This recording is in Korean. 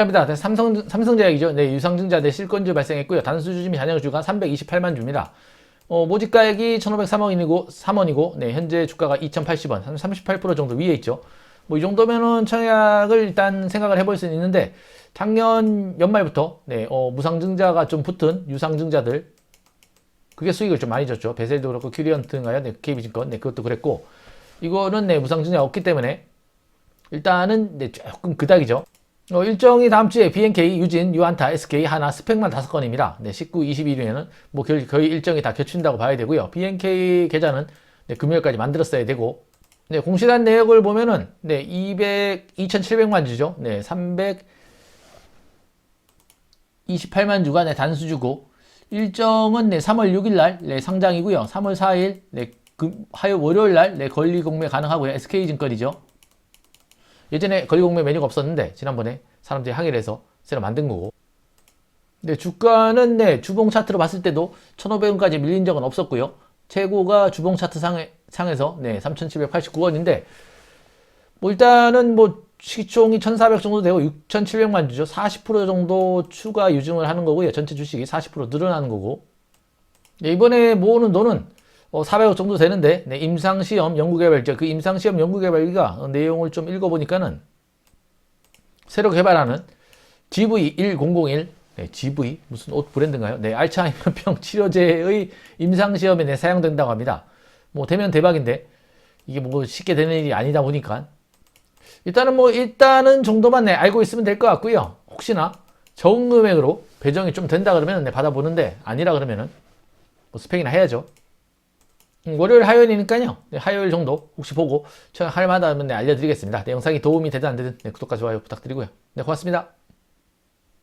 합니다. 네, 삼성 삼성제약이죠. 네, 유상증자 대 실권주 발생했고요. 단수주주 및 잔여주가 328만 주입니다. 어, 모집가액이 1,503원이고 3원이고 네, 현재 주가가 2,080원, 한 38% 정도 위에 있죠. 뭐 이 정도면은 청약을 일단 생각을 해볼 수는 있는데 작년 연말부터 네, 어, 무상증자가 좀 붙은 유상증자들 그게 수익을 좀 많이 줬죠. 베셀도 그렇고 큐리언트인가요? 네, KB증권 네, 그것도 그랬고 이거는 네, 무상증자가 없기 때문에 일단은 네, 조금 그닥이죠. 어, 일정이 다음 주에 BNK, 유진, 유한타, SK, 하나, 스펙만 다섯 건입니다. 네, 19, 21일에는 뭐 거의 일정이 다 겹친다고 봐야 되고요. BNK 계좌는 네, 금요일까지 만들었어야 되고, 네, 공시단 내역을 보면은 네, 200, 2,700만 주죠. 네, 328만 주가 네, 단수주고, 일정은 네, 3월 6일 날 네, 상장이고요. 3월 4일 네, 금, 화요 월요일 날 네, 권리 공매 가능하고요. SK증권이죠. 예전에 권리공매 메뉴가 없었는데 지난번에 사람들이 항의를 해서 새로 만든 거고 네, 주가는 네, 주봉 차트로 봤을 때도 1,500원까지 밀린 적은 없었고요. 최고가 주봉 차트 상에, 상에서 네, 3,789원인데 뭐 일단은 뭐 시총이 1,400 정도 되고 6,700만 주죠. 40% 정도 추가 유증을 하는 거고요. 전체 주식이 40% 늘어나는 거고 네, 이번에 모으는 돈은 어, 400억 정도 되는데 네, 임상시험 연구개발자 그 임상시험 연구개발기가 어, 내용을 좀 읽어보니까는 새로 개발하는 GV1001 네, GV 무슨 옷 브랜드인가요? 네, 알츠하이머병 치료제의 임상시험에 네, 사용된다고 합니다. 뭐 되면 대박인데 이게 뭐 쉽게 되는 일이 아니다 보니까 일단은 뭐 일단은 정도만 네, 알고 있으면 될 것 같고요. 혹시나 적은 금액으로 배정이 좀 된다 그러면 네, 받아보는데 아니라 그러면은 뭐 스펙이나 해야죠. 음, 월요일 화요일이니까요. 네, 화요일 정도 혹시 보고 할 만하면 네, 알려드리겠습니다. 네, 영상이 도움이 되든 안 되든 네, 구독과 좋아요 부탁드리고요. 네, 고맙습니다.